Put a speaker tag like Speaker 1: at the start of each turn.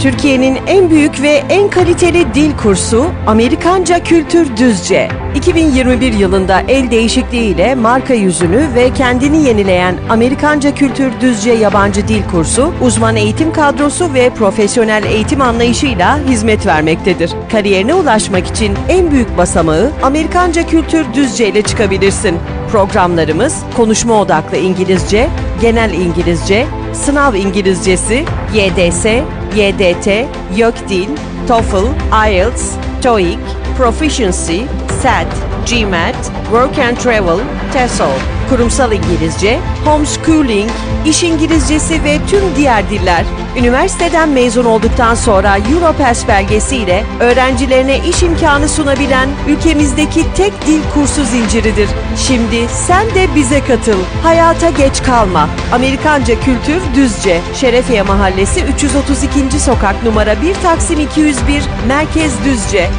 Speaker 1: Türkiye'nin en büyük ve en kaliteli dil kursu Amerikanca Kültür Düzce. 2021 yılında el değişikliğiyle marka yüzünü ve kendini yenileyen Amerikanca Kültür Düzce Yabancı Dil Kursu, uzman eğitim kadrosu ve profesyonel eğitim anlayışıyla hizmet vermektedir. Kariyerine ulaşmak için en büyük basamağı Amerikanca Kültür Düzce ile çıkabilirsin. Programlarımız konuşma odaklı İngilizce, genel İngilizce, sınav İngilizcesi, YDS, YDT, YÖKDİL, TOEFL, IELTS, TOEIC, Proficiency, SAT, GMAT, Work and Travel, TESOL, kurumsal İngilizce, homeschooling, iş İngilizcesi ve tüm diğer diller. Üniversiteden mezun olduktan sonra Europass belgesi ile öğrencilerine iş imkanı sunabilen ülkemizdeki tek dil kursu zinciridir. Şimdi sen de bize katıl. Hayata geç kalma. Amerikanca Kültür Düzce, Şerefiye Mahallesi 332. Sokak numara 1 Taksim 201, Merkez Düzce.